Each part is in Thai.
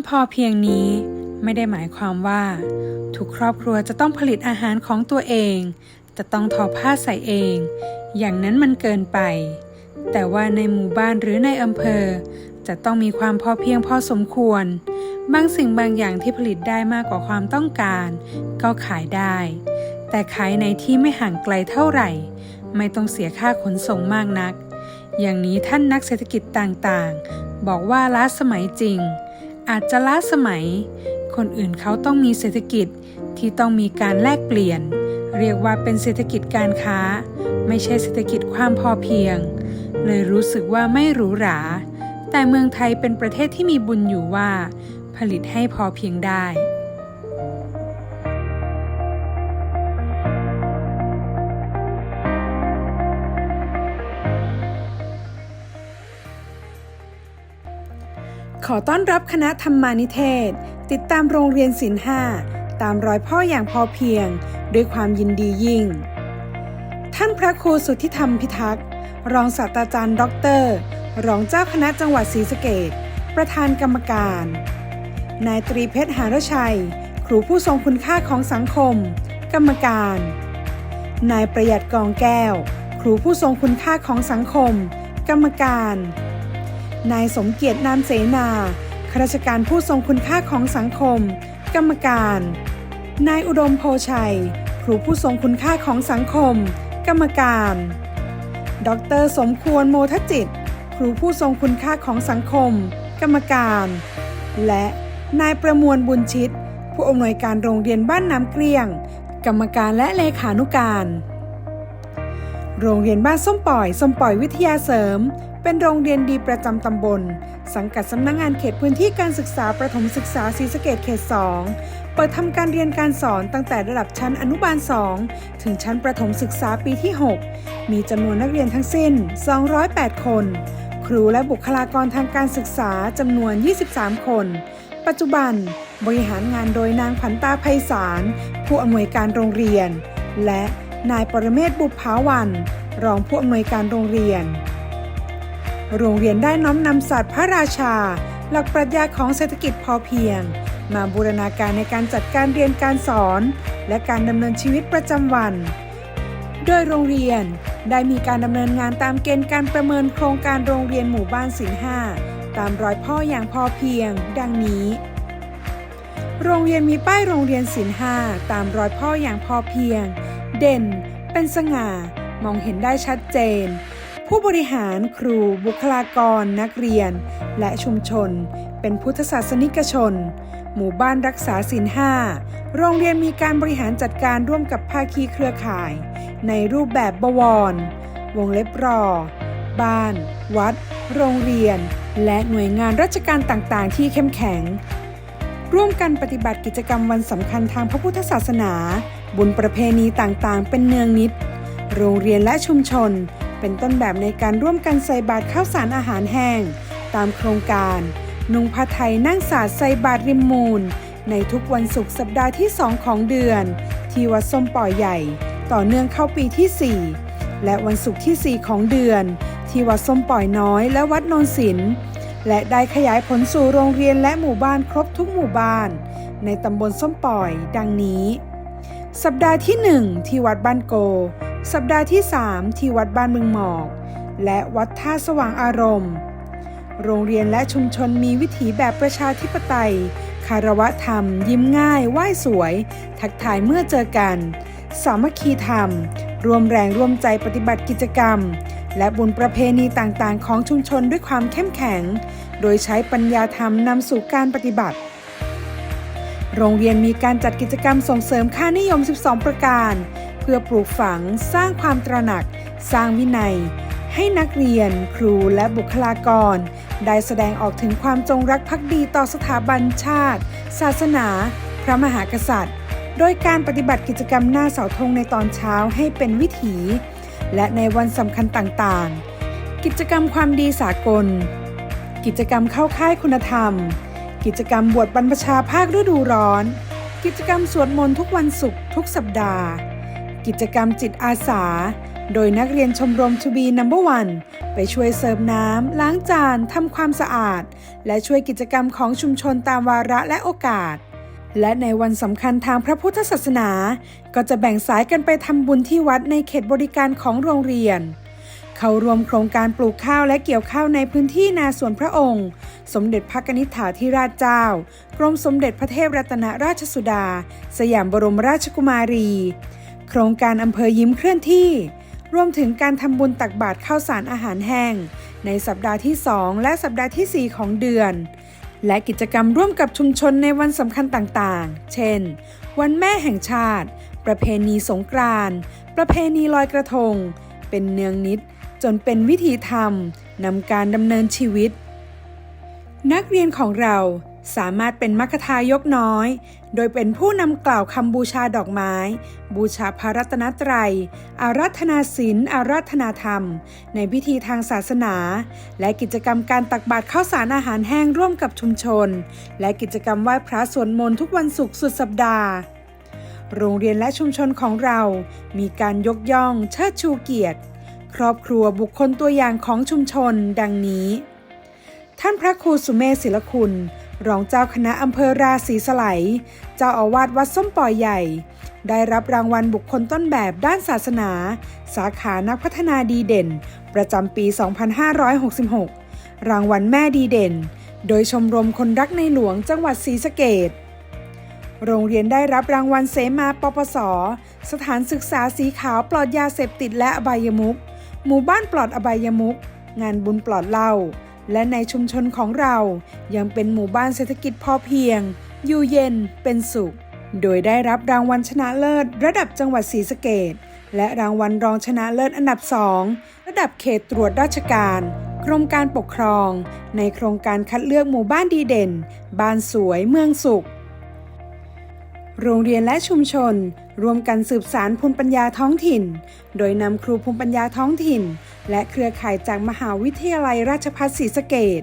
ความพอเพียงนี้ไม่ได้หมายความว่า ทุกครอบครัวจะต้องผลิตอาหารของตัวเอง จะต้องทอผ้าใส่เอง อย่างนั้นมันเกินไป แต่ว่าในหมู่บ้านหรือในอำเภอ จะต้องมีความพอเพียงพอสมควร บางสิ่งบางอย่างที่ผลิตได้มากกว่าความต้องการ ก็ขายได้ แต่ขายในที่ไม่ห่างไกลเท่าไหร่ ไม่ต้องเสียค่าขนส่งมากนัก อย่างนี้ท่านนักเศรษฐกิจต่างๆ บอกว่าล้าสมัยจริง อาจจะล้าสมัย คนอื่นเขาต้องมีเศรษฐกิจที่ต้องมีการแลกเปลี่ยน เรียกว่าเป็นเศรษฐกิจการค้า ไม่ใช่เศรษฐกิจความพอเพียง เลยรู้สึกว่าไม่หรูหรา แต่เมืองไทยเป็นประเทศที่มีบุญอยู่ว่า ผลิตให้พอเพียงได้ อต้อนรับคณะธรรมานิเทศ ติดตามโรงเรียนศิลห้าตามรอยพ่ออย่างพอเพียง ด้วยความยินดียิ่ง ท่านพระครูสุทธิธรรมพิทักษ์ รองศาสตราจารย์ด็อกเตอร์ รองเจ้าคณะจังหวัดศรีสะเกดประธานกรรมการ นายตรีเพชรหารชัย ครูผู้ทรงคุณค่าของสังคม กรรมการ นายประหยัดกองแก้ว ครูผู้ทรงคุณค่าของสังคม กรรมการ นายสมเกียรตินามเสนาข้าราชการผู้ทรงคุณค่าของสังคม กรรมการ นายอุดมโพชัย ครูผู้ทรงคุณค่าของสังคม กรรมการ ดร สมควรโมทจิต ครูผู้ทรงคุณค่าของสังคม กรรมการ และนายประมวลบุญชิต ผู้อำนวยการโรงเรียนบ้านน้ำเกลี้ยง กรรมการและเลขานุการ โรงเรียนบ้านส้มป่อยส้มป่อยวิทยาเสริม เป็นโรงเรียนดีประจำตำบล สังกัดสำนักงงานเขตพื้นที่การศึกษาประถมศึกษาศรีสะเกดเขต 2 เปิดทำการเรียนการสอนตั้งแต่ระดับชั้นอนุบาล 2 ถึงชั้นประถมศึกษาปีที่ 6 มีจำนวนนักเรียนทั้งสิ้น 208 คน ครูและบุคลากรทางการศึกษาจำนวน 23 คน ปัจจุบันบริหารงานโดยนางผันตาไพศาลผู้อำนวยการโรงเรียน และนายปรเมศบุพภาวัน รองผู้อำนวยการโรงเรียน โรงเรียนได้น้อมนำศาสตร์พระราชา หลักปรัชญาของเศรษฐกิจพอเพียง มาบูรณาการในการจัดการเรียนการสอน และการดำเนินชีวิตประจำวัน โดยโรงเรียนได้มีการดำเนินงานตามเกณฑ์การประเมินโครงการโรงเรียนหมู่บ้านศิลห้าตามรอยพ่ออย่างพอเพียง ดังนี้ โรงเรียนมีป้ายโรงเรียนศิลห้าตามรอยพ่ออย่างพอเพียง เด่น เป็นสง่า มองเห็นได้ชัดเจน ผู้บริหารครูบุคลากร นักเรียน และชุมชน เป็นพุทธศาสนิกชน หมู่บ้านรักษาศีลห้าโรงเรียนมีการบริหารจัดการร่วมกับภาคีเครือข่าย ในรูปแบบบวร วงเล็บรอ บ้าน วัด โรงเรียน และหน่วยงานราชการต่างๆ ที่เข้มแข็ง ร่วมกันปฏิบัติกิจกรรมวันสำคัญทางพระพุทธศาสนา บุญประเพณีต่างๆ เป็นเนืองนิด โรงเรียนและชุมชน เป็นต้นแบบในการร่วมกันใส่บาตรข้าวสารอาหารแห้ง ตามโครงการ นุงผ้าไทยนั่งสาดใส่บาตรริมมูล ในทุกวันศุกร์สัปดาห์ที่ 2 ของเดือน ที่วัดส้มป่อยใหญ่ ต่อเนื่องเข้าปีที่ 4 และวันศุกร์ที่ 4 ของเดือน ที่วัดส้มป่อยน้อยและวัดนนศิลป์และได้ขยายผลสู่โรงเรียนและหมู่บ้านครบทุกหมู่บ้าน ในตำบลส้มป่อย ดังนี้ สัปดาห์ที่ 1 ที่วัดบ้านโก สัปดาห์ที่ 3 ที่วัดบ้านเมืองหมอก และวัดท่าสว่างอารมณ์ โรงเรียนและชุมชนมีวิถีแบบประชาธิปไตย คารวะธรรม ยิ้มง่าย ไหว้สวย ทักทายเมื่อเจอกัน สามัคคีธรรม รวมแรงร่วมใจปฏิบัติกิจกรรม และบุญประเพณีต่างๆ ของชุมชนด้วยความเข้มแข็ง โดยใช้ปัญญาธรรมนำสู่การปฏิบัติ โรงเรียนมีการจัดกิจกรรมส่งเสริมค่านิยม 12 ประการ พื่อปลูกฝังสร้างความตระหนัก สร้างวินัย ให้นักเรียน ครูและบุคลากร ได้แสดงออกถึงความจงรักภักดีต่อสถาบันชาติ ศาสนา พระมหากษัตริย์ โดยการปฏิบัติกิจกรรมหน้าเสาธงในตอนเช้าให้เป็นวิถี และในวันสำคัญต่างๆ กิจกรรมความดีสากล กิจกรรมเข้าค่ายคุณธรรม กิจกรรมบวชบรรพชาภาคฤดูร้อนกิจกรรมสวดมนต์ทุกวันศุกร์ทุกสัปดาห์ กิจกรรมจิตอาสา โดยนักเรียนชมรมทูบีนัมเบอร์วันไปช่วยเสิร์ฟน้ำ ล้างจาน ทำความสะอาด และช่วยกิจกรรมของชุมชนตามวาระและโอกาส และในวันสำคัญทางพระพุทธศาสนา ก็จะแบ่งสายกันไปทำบุญที่วัดในเขตบริการของโรงเรียน เข้ารวมโครงการปลูกข้าวและเกี่ยวข้าวในพื้นที่นาสวนพระองค์ สมเด็จพระนิษฐาธิราชเจ้ากรมสมเด็จพระเทพรัตนราชสุดา สยามบรมราชกุมารี โครงการอำเภอยิ้มเคลื่อนที่ รวมถึงการทำบุญตักบาตรข้าวสารอาหารแห้ง ในสัปดาห์ที่ 2 และสัปดาห์ทีสี่ 4 ของเดือน และกิจกรรมร่วมกับชุมชนในวันสำคัญต่างๆ เช่น วันแม่แห่งชาติ ประเพณีสงกรานต์ประเพณีลอยกระทง เป็นเนืองนิด จนเป็นวิธีธรรมนำการดำเนินชีวิต นักเรียนของเรา สามารถเป็นมัคทายกน้อย โดยเป็นผู้นำกล่าวคำบูชาดอกไม้ บูชาพระรัตนตรัย อารัธนาศีล อารัธนาธรรม ในพิธีทางศาสนา และกิจกรรมการตักบาตรข้าวสารอาหารแห้งร่วมกับชุมชน และกิจกรรมไหว้พระสวดมนต์ทุกวันศุกร์สุดสัปดาห์ โรงเรียนและชุมชนของเรา มีการยกย่องเชิดชูเกียรติ ครอบครัวบุคคลตัวอย่างของชุมชน ดังนี้ ท่านพระครูสุเมศิลคุณ รองเจ้าคณะอำเภอราศีสไลยเจ้าอาวาสวัดส้มปล่อยใหญ่ ได้รับรางวัลบุคคลต้นแบบด้านศาสนา สาขานักพัฒนาดีเด่น ประจำปี 2566 รางวัลแม่ดีเด่น โดยชมรมคนรักในหลวงจังหวัดศรีสะเกดโรงเรียนได้รับรางวัลเสมาปปส สถานศึกษาสีขาวปลอดยาเสพติดและอบายมุขหมู่บ้านปลอดอบายมุขงานบุญปลอดเหล้า และในชุมชนของเรายังเป็นหมู่บ้านเศรษฐกิจพอเพียง อยู่เย็นเป็นสุข โดยได้รับรางวัลชนะเลิศ ระดับจังหวัดศรีสะเกดและรางวัลรองชนะเลิศอันดับสองระดับเขตตรวจราชการ กรมการปกครอง ในโครงการคัดเลือกหมู่บ้านดีเด่น บ้านสวยเมืองสุข โรงเรียนและชุมชนร่วมกันสืบสารภูมิปัญญาท้องถิ่น โดยนำครูภูมิปัญญาท้องถิ่น และเครือข่ายจากมหาวิทยาลัยราชภัฏศรีสะเกด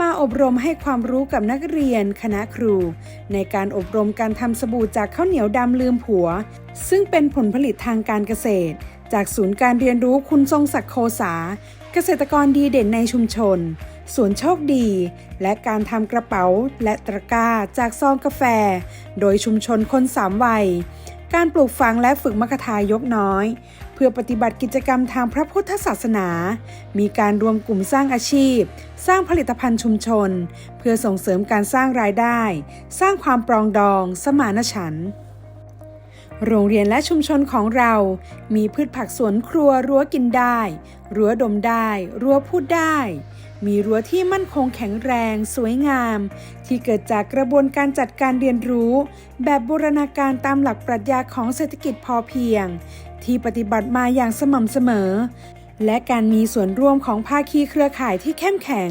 มาอบรมให้ความรู้กับนักเรียนคณะครู ในการอบรมการทำสบู่จากข้าวเหนียวดำลืมผัว ซึ่งเป็นผลผลิตทางการเกษตร จากศูนย์การเรียนรู้คุณทรงศักดิ์โคสาเกษตรกรดีเด่นในชุมชน สวนโชคดี และการทำกระเป๋าและตะกร้าจากซองกาแฟ โดยชุมชนคนสามวัย การปลูกฝังและฝึกมคทายกน้อย เพื่อปฏิบัติกิจกรรมทางพระพุทธศาสนา มีการรวมกลุ่มสร้างอาชีพ สร้างผลิตภัณฑ์ชุมชน เพื่อส่งเสริมการสร้างรายได้ สร้างความปรองดอง สมานฉันท์โรงเรียนและชุมชนของเรา มีพืชผักสวนครัวรั้วกินได้ รั้วดมได้ รั้วพูดได้ มีรั้วที่มั่นคงแข็งแรง สวยงาม ที่เกิดจากกระบวนการจัดการเรียนรู้ แบบบูรณาการตามหลักปรัชญาของเศรษฐกิจพอเพียง ที่ปฏิบัติมาอย่างสม่ำเสมอ และการมีส่วนร่วมของภาคีเครือข่ายที่เข้มแข็ง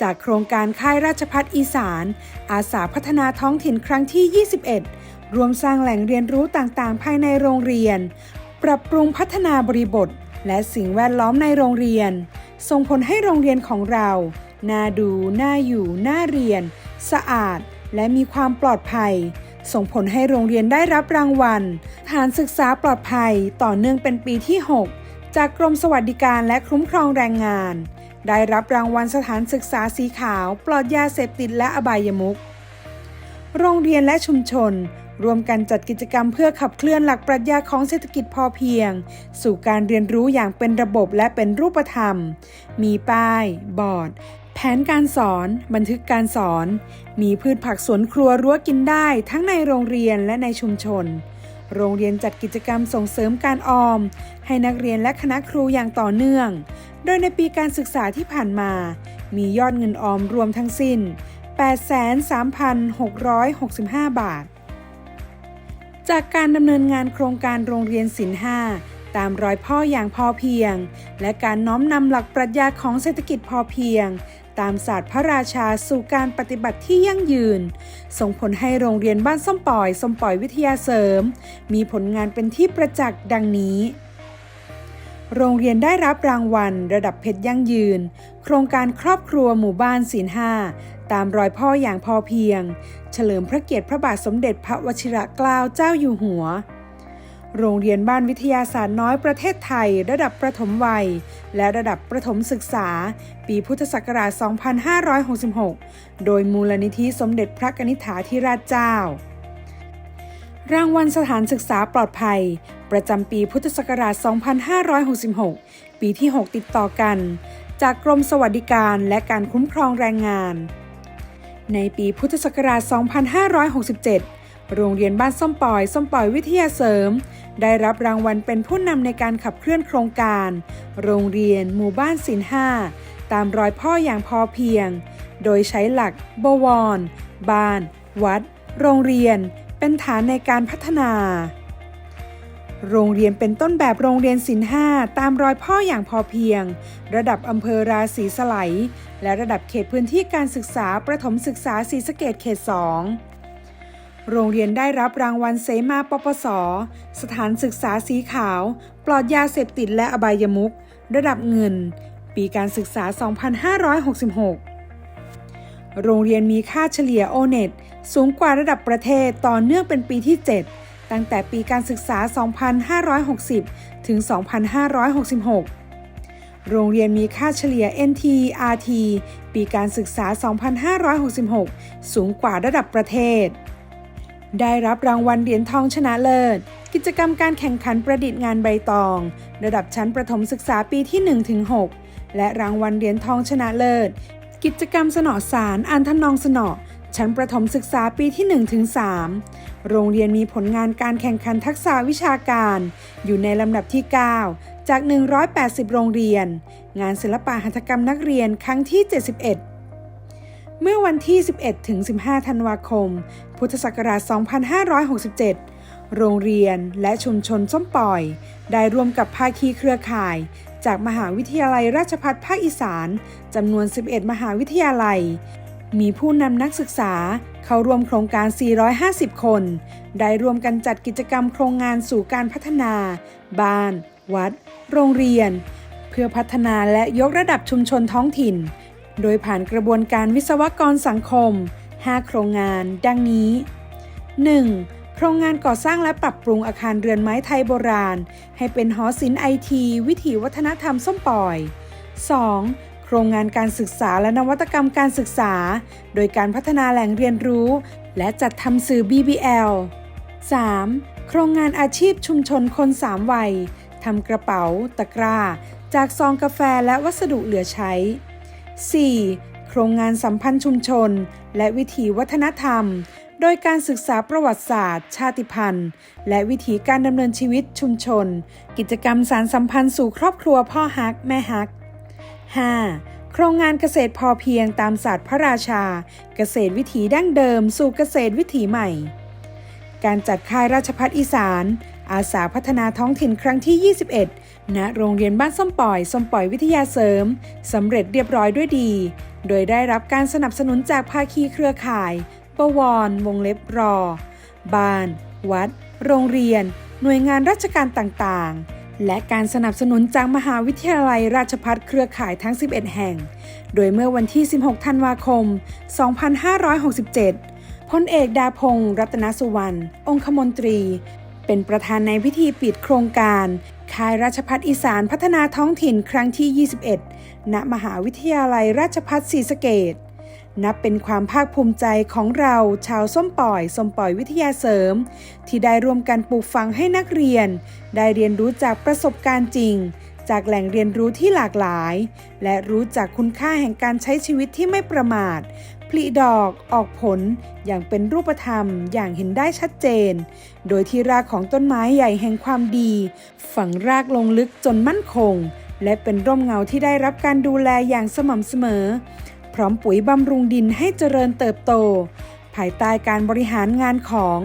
จากโครงการค่ายราชพัฒอีสาน อาสาพัฒนาท้องถิ่นครั้งที่ 21 รวมสร้างแหล่งเรียนรู้ต่างๆ ภายในโรงเรียน ปรับปรุงพัฒนาบริบท และสิ่งแวดล้อมในโรงเรียน ส่งผลให้โรงเรียนของเราน่าดู น่าอยู่ น่าเรียน สะอาด และมีความปลอดภัย ส่งผลให้โรงเรียนได้รับรางวัลฐานศึกษาปลอดภัยต่อเนื่องเป็นปีที่ 6 จากกรมสวัสดิการและคุ้มครองแรงงาน ได้รับรางวัลสถานศึกษาสีขาว ปลอดยาเสพติดและอบายมุขโรงเรียนและชุมชน รวมกันจัดกิจกรรมเพื่อขับเคลื่อนหลักปรัชญาของเศรษฐกิจพอเพียง สู่การเรียนรู้อย่างเป็นระบบและเป็นรูปธรรม มีป้าย บอร์ด แผนการสอน บันทึกการสอน มีพืชผักสวนครัวรั้วกินได้ทั้งในโรงเรียนและในชุมชน โรงเรียนจัดกิจกรรมส่งเสริมการออม ให้นักเรียนและคณะครูอย่างต่อเนื่อง โดยในปีการศึกษาที่ผ่านมา มียอดเงินออมรวมทั้งสิ้น 83,665 บาท จากการดำเนินงานโครงการโรงเรียนศิลห้าตามรอยพ่ออย่างพอเพียง และการน้อมนำหลักปรัชญาของเศรษฐกิจพอเพียง ตามศาสตร์พระราชาสู่การปฏิบัติที่ยั่งยืน ส่งผลให้โรงเรียนบ้านส้มปล่อยส้มปล่อยวิทยาเสริม มีผลงานเป็นที่ประจักษ์ดังนี้ โรงเรียนได้รับรางวัล ระดับเพชรยั่งยืน โครงการครอบครัวหมู่บ้านศีลห้าตามรอยพ่ออย่างพอเพียง เฉลิมพระเกียรติพระบาทสมเด็จพระวชิรเกล้าเจ้าอยู่หัว โรงเรียนบ้านวิทยาศาสตร์น้อยประเทศไทย ระดับประถมวัย และระดับประถมศึกษา ปีพุทธศักราช 2566 โดยมูลนิธิสมเด็จพระนิษฐาธิราชเจ้า รางวัลสถานศึกษาปลอดภัย ประจำปีพุทธศักราช 2566 ปีที่ 6 ติดต่อกัน จากกรมสวัสดิการและการคุ้มครองแรงงาน ในปีพุทธศักราช 2567 โรงเรียนบ้านส้มป่อยส้มป่อยวิทยาเสริม ได้รับรางวัลเป็นผู้นำในการขับเคลื่อนโครงการ โรงเรียน หมู่บ้านศิลห้าตามรอยพ่ออย่างพอเพียง โดยใช้หลักบวร บ้าน วัด โรงเรียน เป็นฐานในการพัฒนา โรงเรียนเป็นต้นแบบโรงเรียนศิลห้าตามรอยพ่ออย่างพอเพียง ระดับอำเภอราศีสไลยและระดับเขตพื้นที่การศึกษาประถมศึกษาศรีสะเกดเขต2โรงเรียนได้รับรางวัลเสมาปปส สถานศึกษาสีขาว ปลอดยาเสพติดและอบายมุขระดับเงิน ปีการศึกษา 2566 โรงเรียนมีค่าเฉลี่ยโอเน็ต สูงกว่าระดับประเทศต่อเนื่องเป็นปีที่ 7 ตั้งแต่ปีการศึกษา 2560 ถึง 2566 โรงเรียนมีค่าเฉลี่ย NT RT ปีการศึกษา 2566 สูงกว่าระดับประเทศ ได้รับรางวัลเหรียญทองชนะเลิศ กิจกรรมการแข่งขันประดิษฐ์งานใบตอง ระดับชั้นประถมศึกษาปีที่ 1-6 และรางวัลเหรียญทองชนะเลิศ กิจกรรมสนอสารอ่านทนองสนอ ชั้นประถมศึกษาปีที่ 1-3 โรงเรียนมีผลงานการแข่งขันทักษะวิชาการ อยู่ในลำดับที่ 9 จาก 180 โรงเรียน งานศิลปะหัตถกรรมนักเรียนครั้งที่ 71 เมื่อวันที่ 11 ถึง 15 ธันวาคม พุทธศักราช 2567 โรงเรียนและชุมชนส้มปล่อย ได้ร่วมกับภาคีเครือข่ายจากมหาวิทยาลัยราชภัฏภาคอีสานจำนวน 11 มหาวิทยาลัย มีผู้นำนักศึกษาเข้าร่วมโครงการ 450 คน ได้ร่วมกันจัดกิจกรรมโครงงานสู่การพัฒนา บ้าน วัด โรงเรียน เพื่อพัฒนาและยกระดับชุมชนท้องถิ่น โดยผ่านกระบวนการวิศวกรสังคม 5 โครงงาน ดังนี้ 1. โครงงานก่อสร้างและปรับปรุงอาคารเรือนไม้ไทยโบราณ ให้เป็นหอศิลป์ไอที วิถีวัฒนธรรมส้มปล่อย 2. โครงงานการศึกษาและนวัตกรรมการศึกษา โดยการพัฒนาแหล่งเรียนรู้ และจัดทำสื่อ BBL 3. โครงงานอาชีพชุมชนคนสามวัยทำกระเป๋า ตะกร้า จากซองกาแฟและวัสดุเหลือใช้ 4. โครงงานสัมพันธ์ชุมชน และวิถีวัฒนธรรม โดยการศึกษาประวัติศาสตร์ ชาติพันธุ์ และวิถีการดำเนินชีวิตชุมชน กิจกรรมสารสัมพันธ์สู่ครอบครัวพ่อฮัก แม่ฮัก 5. โครงงานเกษตรพอเพียงตามศาสตร์พระราชา เกษตรวิถีดั้งเดิม สู่เกษตรวิถีใหม่ การจัดค่ายราชพัฒอีสาน อาสาพัฒนาท้องถิ่นครั้งที่ 21 ณ โรงเรียนบ้านส้มปล่อย ส้มปล่อยวิทยาเสริม สำเร็จเรียบร้อยด้วยดี โดยได้รับการสนับสนุนจากภาคีเครือข่าย ประวรวงเล็บรอ บ้าน วัด โรงเรียน หน่วยงานราชการต่างๆ และการสนับสนุนจากมหาวิทยาลัยราชพัฒเครือข่ายทั้ง 11 แห่ง โดยเมื่อวันที่ 16 ธันวาคม 2567 พลเอกดาพงศ์รัตนสุวรรณ องคมนตรี เป็นประธานในพิธีปิดโครงการค่ายราชพัฒอีสานพัฒนาท้องถิ่นครั้งที่ 21 ณ มหาวิทยาลัยราชพัฒศรีสะเกด นับเป็นความภาคภูมิใจของเราชาวส้มปล่อยส้มปล่อยวิทยาเสริม ที่ได้ร่วมกันปลูกฝังให้นักเรียน ได้เรียนรู้จากประสบการณ์จริง จากแหล่งเรียนรู้ที่หลากหลาย และรู้จักคุณค่าแห่งการใช้ชีวิตที่ไม่ประมาทผลิดอกออกผลอย่างเป็นรูปธรรมอย่างเห็นได้ชัดเจน โดยที่รากของต้นไม้ใหญ่แห่งความดี ฝังรากลงลึกจนมั่นคง และเป็นร่มเงาที่ได้รับการดูแลอย่างสม่ำเสมอ พร้อมปุ๋ยบำรุงดินให้เจริญเติบโต ภายใต้การบริหารงานของ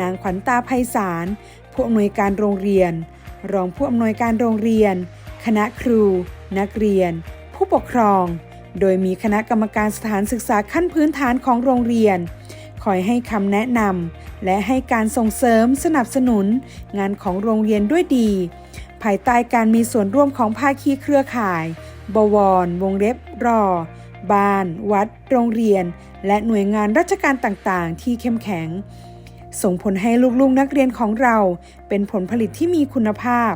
นางขวัญตาไพศาลผู้อำนวยการโรงเรียน รองผู้อำนวยการโรงเรียน คณะครู นักเรียน ผู้ปกครอง โดยมีคณะกรรมการสถานศึกษาขั้นพื้นฐานของโรงเรียน คอยให้คำแนะนำและให้การส่งเสริมสนับสนุน งานของโรงเรียนด้วยดี ภายใต้การมีส่วนร่วมของภาคีเครือข่าย บวร วงเล็บรอ บ้าน วัด โรงเรียน และหน่วยงานราชการต่างๆ ที่เข้มแข็ง ส่งผลให้ลูกๆนักเรียนของเรา เป็นผลผลิตที่มีคุณภาพ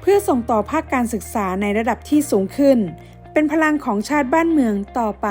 เพื่อส่งต่อภาคการศึกษาในระดับที่สูงขึ้น เป็นพลังของชาติบ้านเมืองต่อไป